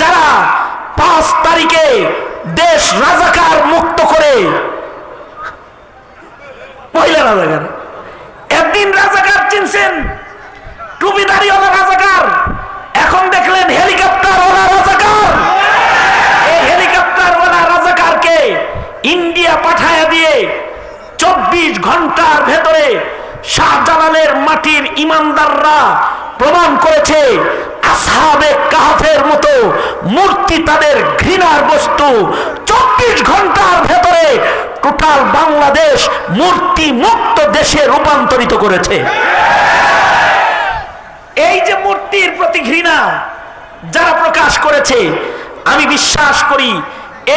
যারা পাঁচ তারিখে দেশ রাজাকার মুক্ত করে মহিলা রাজাকার একদিন রাজাকার চিনছেন, টুপিদারিওয়ালা রাজাকার, এখন দেখলেন হেলিকপ্টার ওলা রাজাকার। এই হেলিকপ্টার ওলা রাজাকারকে ইন্ডিয়া পাঠায় দিয়ে চব্বিশ ঘণ্টার ভেতরে শাহজালালের মাটির ইমানদাররা প্রমাণ করেছে আসহাবে মতো মূর্তি তাদের ঘৃণার বস্তু। চব্বিশ ঘণ্টার ভেতরে টোটাল বাংলাদেশ মূর্তি মুক্ত দেশে রূপান্তরিত করেছে। এই যে মূর্তির প্রতি ঘৃণা যারা প্রকাশ করেছে, আমি বিশ্বাস করি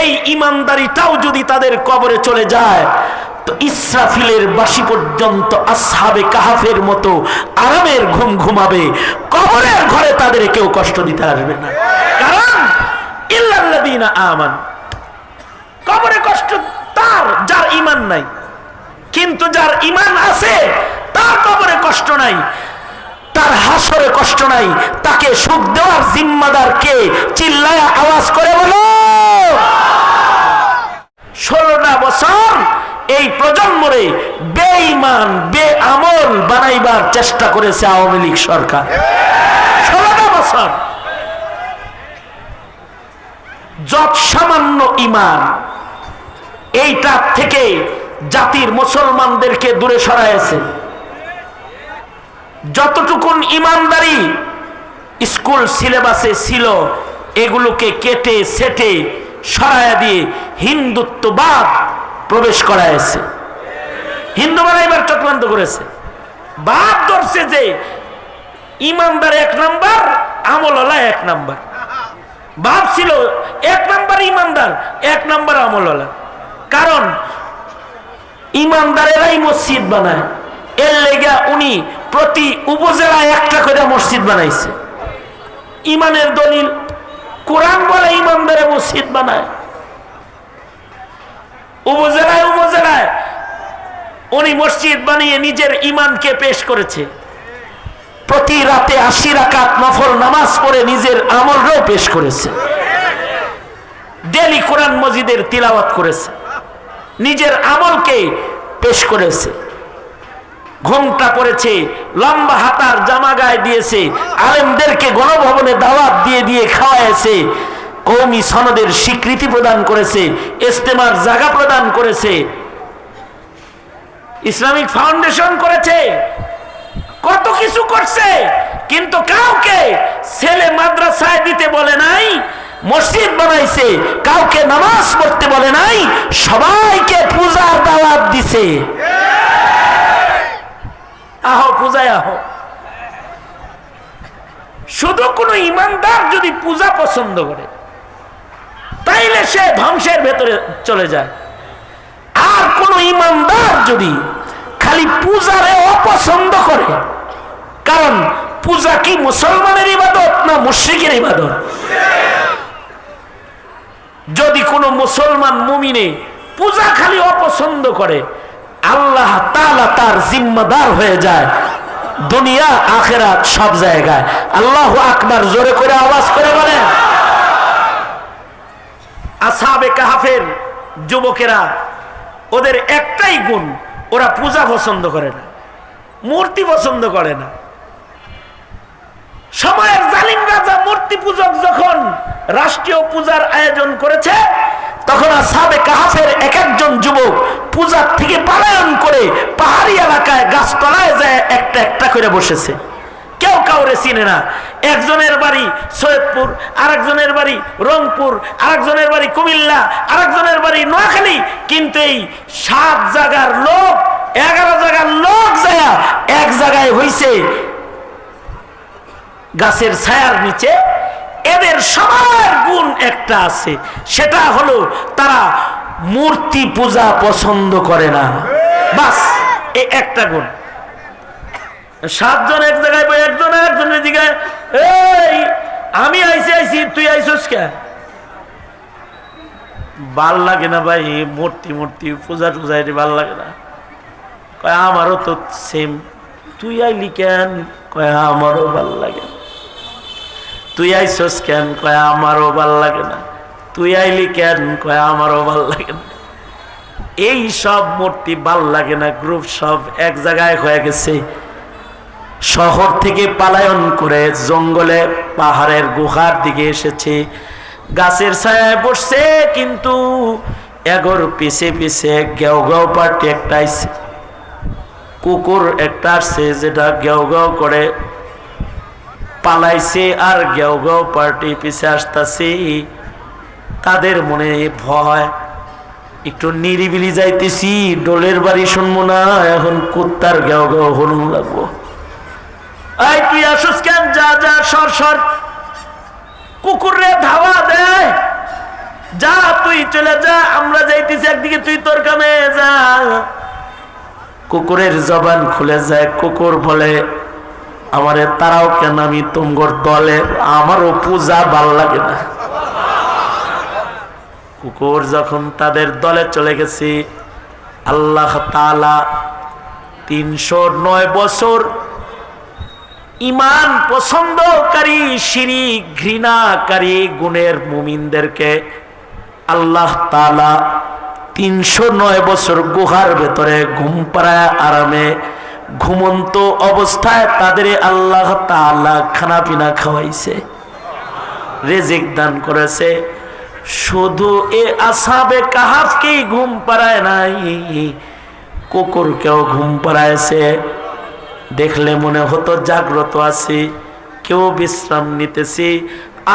এই ইমানদারিটাও যদি তাদের কবরে চলে যায় ইসরাফিলের বাসি পর্যন্ত আসহাবে কাহাফের মতো আরামের ঘুম ঘুমাবে, কবরের ঘরে তাদের কেউ কষ্ট দিতে আসবে না। কারণ, ইল্লাল্লাযীনা আমান, কবরে কষ্ট তার, যার ইমান নাই। কিন্তু যার ইমান আছে, তার কবরে কষ্ট নাই, তার হাসরে কষ্ট নাই, তাকে সুখ দেওয়ার জিম্মাদার কে চিল্লায় আওয়াজ করে বলো ষোলোটা বছর এই প্রজন্মরে বেঈমান বে আমল বানাইবার চেষ্টা করেছে আওয়ামী লীগ সরকার। বছর। যত সামান্য ইমান এইটার থেকে জাতির মুসলমানদেরকে দূরে সরাইছে। যতটুকুন ইমানদারি স্কুল সিলেবাসে ছিল, এগুলোকে কেটে, সেটে সরাইয়া দিয়ে হিন্দুত্ববাদ প্রবেশ করাইছে। হিন্দু বানাইবার চক্রান্ত করেছে। বাদ ধরছে যে, ইমানদার এক নাম্বার, আমলওয়ালা এক নাম্বার। ভাবছিল এক নাম্বার ইমানদার, এক নাম্বার আমলওয়ালা। কারণ, ইমানদারেরাই মসজিদ বানায়। এর লেগা উনি প্রতি উপজেলায় একটা করে মসজিদ বানাইছে। ইমানের দলিল, কোরআন বলে ইমানদারে মসজিদ বানায়। উপজেলায় উপজেলায় উনি মসজিদ বানিয়ে নিজের ইমানকে পেশ করেছে। প্রতি রাতে আশি রাকাত নফল নামাজ পড়ে নিজের আমলরাও পেশ করেছে। ডেলি কোরআন মসজিদের তিলাওয়াত করেছে। নিজের আমলকে পেশ করেছে। ঘুমটা করেছে লম্বা হাতার জামা গায়ে দিয়েছে, আলেমদেরকে গণভবনে দাওয়াত দিয়ে দিয়ে খাওয়াইছে কৌমি সনদের স্বীকৃতি প্রদান করেছে, ইস্তেমার জায়গা প্রদান করেছে। ইসলামিক ফাউন্ডেশন করেছে। কত কিছু করছে, কিন্তু কাউকে ছেলে মাদ্রাসায় দিতে বলে নাই, মসজিদ বানাইছে, কাউকে নামাজ পড়তে বলে নাই, সবাইকে পূজার দাওয়াত দিছে। আহো, পূজায় আহো। শুধু কোন ইমানদার যদি পূজা পছন্দ করে, তাইলে সে ধ্বংসের ভেতরে চলে যায়। আর কোন ইমানদার যদি খালি পূজারে অপছন্দ করে। কারণ পূজা কি মুসলমানের ইবাদত না মুশ্রিকের ইবাদত? যদি কোনো মুসলমান মুমিনে পূজা খালি অপছন্দ করে, আল্লাহ তালা তার জিম্মাদার হয়ে যায়। দুনিয়া, আখেরাত সব জায়গায়। আল্লাহ আকবার, জোরে করে আওয়াজ করে বলেন। আসাবে কাহাফের যুবকেরা, ওদের একটাই গুণ ওরা পূজা পছন্দ করে না, মূর্তি পছন্দ করে না। সময়ের জালিম রাজা মূর্তি পূজক যখন রাষ্ট্রীয় পূজার আয়োজন করেছে, তখন সাবে কাহাফের এক একজন যুবক পূজার থেকে পালায়ন করে পাহাড়ি এলাকায় গাছতলায় যায়, একটা একটা করে বসেছে। কেউ কাউরে চিনে না। একজনের বাড়ি সৈয়দপুর, আরেকজনের বাড়ি রংপুর, আরেকজনের বাড়ি কুমিল্লা, আরেকজনের বাড়ি নোয়াখালী। কিন্তু এই সাত জায়গার লোক, এগারো জায়গার লোক যায় এক জায়গায় হইছে গাছের ছায়ার নিচে। এদের সবার গুণ একটা আছে, সেটা হলো তারা মূর্তি পূজা পছন্দ করে না। বাস এই একটা গুণ। সাতজন এক জায়গায় বই, একজন একজনের দিকে, এই, আমি আইসি আইসি তুই আইসস কে? ভালো লাগে না ভাই, মূর্তি মূর্তি, পূজা টুজা এটি ভালো লাগে না। কয়, আমারও তো সেম তুই আইলি কেন? কয়, আমারও ভালো লাগে। তুই আইসস কেন? কয়, আমারও ভালো লাগে না। তুই আইলি কেন? কয়, আমারও ভালো লাগে না। এই সব মূর্তি ভালো লাগে না, গ্রুপ সব এক জায়গায় হয়ে গেছে। শহর থেকে পালায়ন করে জঙ্গলে পাহাড়ের গুহার দিকে এসেছে। গাছের ছায়ায় বসছে, কিন্তু এগোর পিছে পিছে গেও গেও পার্টি একটা আইছে। কুকুর একটা আসছে, যেটা গেও গেও করে পালাইছে আর গেও গেও পার্টি পিছে আসতেছে। তাদের মনে ভয়, একটু নিরিবিলি যাইতেছি, ডোলের বাড়ি শুনব না, এখন কুত্তার গেও গেও হলুন লাগবো। কেন? যা যা, সর সর। যা, তুই চলে যা, আমরা যাইতেছি একদিকে, তুই তোর যা। কুকুরের জবান খুলে যায়, কুকুর বলে, আমারে তারাও কেন আমি তোমার দলের আমারও পূজা ভালো লাগে না। কুকুর যখন তাদের দলে চলে গেছি, আল্লাহ তিনশো নয় বছর ইমান পছন্দকারী শিরি ঘৃণাকারী গুণের মুমিনদেরকে আল্লাহ তালা তিনশো নয় বছর গুহার ভেতরে ঘুম পাড়ায় আরামে ঘুমন্ত অবস্থায় তাদের আল্লাহ তালা খানা পিনা খাওয়াইছে, রেজিক দান করেছে। শুধু এ আসাবে কাহাফকেই ঘুম পাড়ায় নাই, কুকুরকেও ঘুম পাড়ায়ছে দেখলে মনে হতো জাগ্রত আছি, কেউ বিশ্রাম নিতেছি,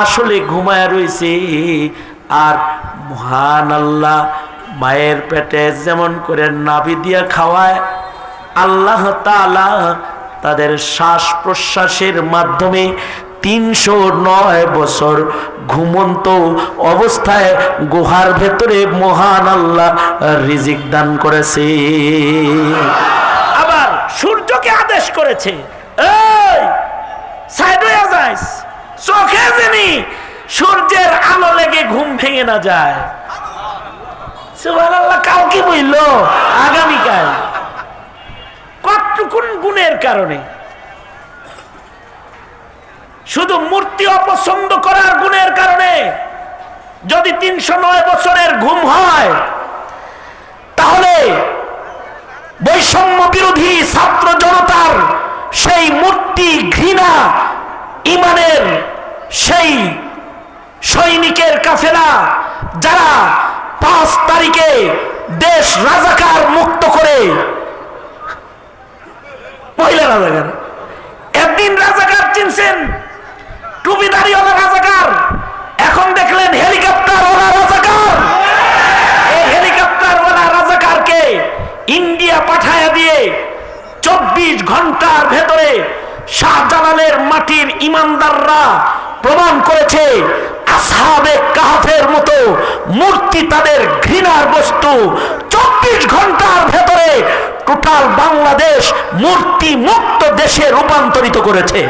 আসলে ঘুমায় রয়েছি আর মহান আল্লাহ মায়ের পেটে যেমন করে নাভি দিয়া খাওয়ায়, আল্লাহ তালা তাদের শ্বাস প্রশ্বাসের মাধ্যমে তিনশো নয় বছর ঘুমন্ত অবস্থায় গুহার ভেতরে মহান আল্লাহ রিজিক দান করেছে। সূর্যকে আদেশ করেছে। চোখে যিনি সূর্যের আলো লেগে ঘুম ভেঙে না যায়। সুবহানাল্লাহ কাউকে বলল আগামীকাল। কতটুকুন গুণের কারণে? শুধু মূর্তি অপছন্দ করার গুণের কারণে? যদি তিনশো নয় বছরের ঘুম হয়, তাহলে বৈষম্য বিরোধী ছাত্র জনতার সেই মূর্তি ঘৃণা, ইমানের সেই সৈনিকের কাফেলা, যারা পাঁচ তারিখে দেশ রাজাকার মুক্ত করে, মহিলা রাজাকার, একদিন রাজাকার চিনছেন টুপিদারিওয়ালা রাজাকার, এখন দেখলেন হেলিকপ্টার ওলা রাজাকার এই হেলিকপ্টার ওলা রাজাকারকে ইন্ডিয়া পাঠায়া দিয়ে চব্বিশ ঘণ্টার ভেতরে শাহজালালের মাটির ইমানদাররা প্রমাণ করেছে কাহাফের মতো মূর্তি তাদের ঘৃণার বস্তু। চব্বিশ ঘণ্টার ভেতরে টোটাল বাংলাদেশ মূর্তি মুক্ত দেশে রূপান্তরিত করেছে।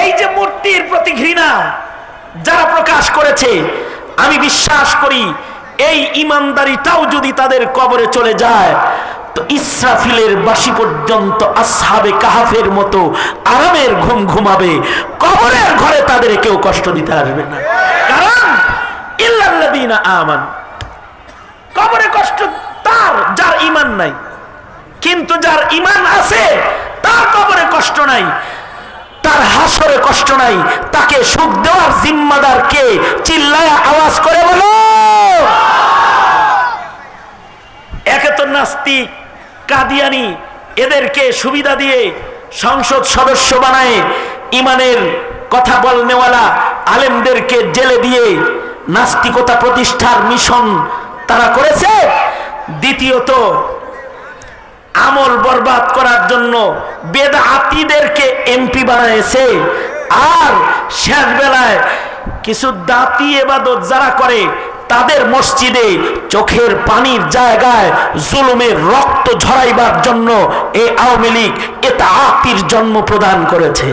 এই যে মূর্তির প্রতি ঘৃণা যারা প্রকাশ করেছে, আমি বিশ্বাস করি এই ইমানদারিটাও যদি তাদের কবরে চলে যায়, তো ইসরাফিলের বাসি পর্যন্ত আসহাবে কাহাফের মতো আরামের ঘুম ঘুমাবে। কবরের ঘরে তাদের কেউ কষ্ট দিতে আসবে না। কারণ, ইল্লাল্লাযীনা আমান, কবরে কষ্ট তার, যার ইমান নাই। কিন্তু যার ইমান আছে, তার কবরে কষ্ট নাই, তার হাসরে কষ্ট নাই, তাকে সুখ দেওয়ার জিম্মাদার কে চিল্লায় আওয়াজ করে বলো একে তো নাস্তিক কাদিয়ানি, এদেরকে সুবিধা দিয়ে সংসদ সদস্য বানায়, ইমানের কথা বলনেওয়ালা আলেমদেরকে জেলে দিয়ে নাস্তিকতা প্রতিষ্ঠার মিশন তারা করেছে। দ্বিতীয়ত, আমল বরবাদ করার জন্য বেদাতিদেরকে এমপি বানাইছে। আর শেষ বেলায় কিছু দাতি এবাদত যারা করে তাদের মসজিদে চোখের পানির জায়গায় জুলুমের রক্ত ঝরাইবার জন্য এই আওয়ামী লীগ এটা আতির জন্ম প্রদান করেছে।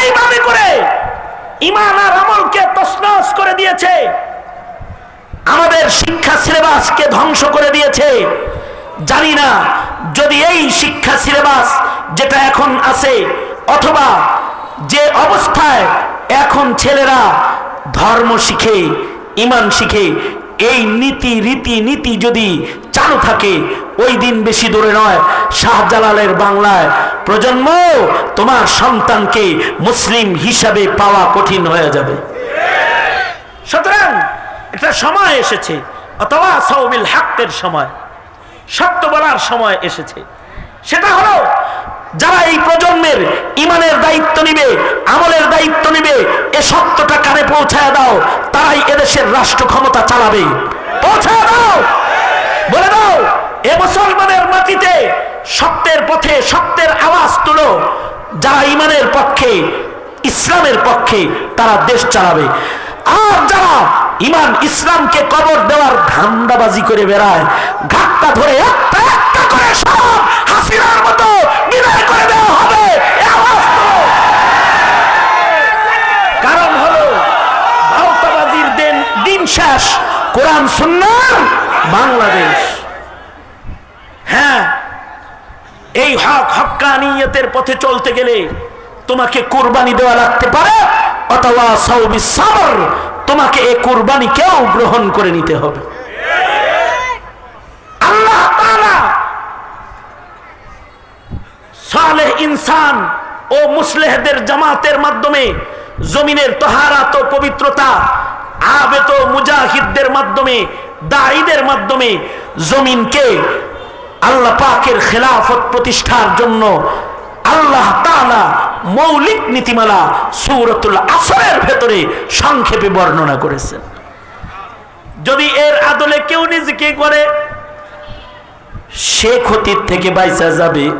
এইভাবে করে ইমান আর আমলকে তসনস করে দিয়েছে। আমাদের শিক্ষা সিলেবাসকে ধ্বংস করে দিয়েছে। জানি না যদি এই শিক্ষা সিলেবাস যেটা এখন আছে অথবা যে অবস্থায় এখন ছেলেরা ধর্ম শিখে, ইমান শিখে, এই নীতি, রীতি নীতি যদি চালু থাকে, ওই দিন বেশি দূরে নয়। শাহজালালের বাংলায়, প্রজন্ম, তোমার সন্তানকে মুসলিম হিসাবে পাওয়া কঠিন হয়ে যাবে। সুতরাং একটা সময় এসেছে, অথবা সৌমিল হাক্কের সময়, সত্য বলার সময় এসেছে। সেটা হলো যারা এই প্রজন্মের ইমানের দায়িত্ব নিবে, আমলের দায়িত্ব নিবে, এ সত্যটা কানে পৌঁছায় দাও, তারাই এদেশের রাষ্ট্র ক্ষমতা চালাবে। পৌঁছায় দাও! বলে দাও, এ মুসলমানের মাটিতে সত্যের পথে সত্যের আওয়াজ তুলো। যারা ইমানের পক্ষে, ইসলামের পক্ষে, তারা দেশ চালাবে। আর যারা ইমান, ইসলামকে কবর দেওয়ার ধান্দাবাজি করে বেড়ায়, ঘাটটা ধরে একটা একটা করে সব হাসিনার মতো বিদায় করে দেওয়া হবে এ আওয়াজ তোলো। কারণ হলো ভারতাবাজির দিন দিন শেষ। কোরআন সুন্নার বাংলাদেশ। হ্যাঁ এই হক হক্কানিয়তের পথে চলতে গেলে তোমাকে কোরবানি দেওয়া লাগতে পারে, অথবা সৌবি সাবর, তোমাকে এই গ্রহণ করে নিতে হবে। আল্লাহ সালেহ ইনসান ও মুসলেহদের জামাতের মাধ্যমে জমিনের তহারাত ও পবিত্রতা আবেত মুজাহিদদের মাধ্যমে দায়ীদের মাধ্যমে জমিনকে আল্লাহ পাকের খেলাফত প্রতিষ্ঠার জন্য আল্লাহ তাআলা মৌলিক নীতিমালা সূরাতুল আসরের ভেতরে সংক্ষেপে বর্ণনা করেছেন। যদি এর আদলে কেউ নিজেকে করে, সে ক্ষতির থেকে বাইচা যাবে।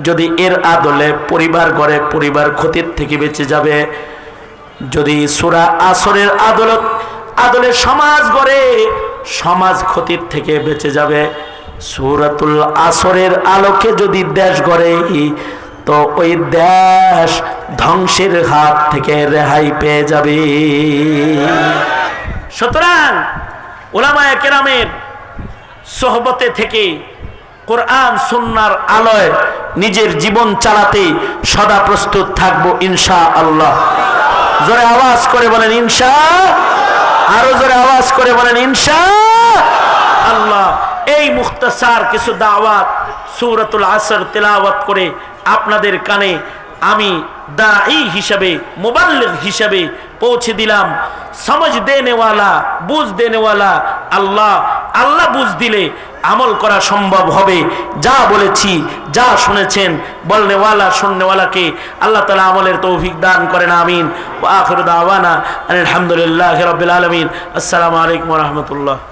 যদি এর আদলে পরিবার করে, পরিবার ক্ষতির থেকে বেঁচে যাবে। যদি সুরা আসরের আদলত আদলে সমাজ গড়ে সমাজ ক্ষতির থেকে বেঁচে যাবে। সুরাতুল আসরের আলোকে যদি দেশ গড়ে, তো ওই দেশ ধ্বংসের হাত থেকে রেহাই পেয়ে যাবে। সুতরাং ওলামায় কেরামের সোহবতে থেকে কোরআন সুন্নার আলোয় নিজের জীবন চালাতে সদা প্রস্তুত থাকব ইনশা আল্লাহ জোরে আওয়াজ করে বলেন ইনশা আরও জোরে আওয়াজ করে বলেন, ইনশা আল্লাহ, এই মুখতাসার কিছু দাওয়াত সুরতুল আসর তেলাওয়াত করে আপনাদের কানে আমি দাঈ হিসাবে, মুবাল্লিগ হিসাবে পৌঁছে দিলাম। সমাজ দেনেওয়ালা, বুঝ দেনেওয়ালা, আল্লাহ আল্লাহ বুঝ দিলে আমল করা সম্ভব হবে। যা বলেছি, যা শুনেছেন, বলনেওয়ালা, শুননেওয়ালাকে আল্লাহ তালা আমলের তৌফিক দান করেন, আমিন। ও আখর দাওয়ানা আলহামদুলিল্লাহ রবিল আলমিন। আসসালামু আলাইকুম রহমতুল্লাহ।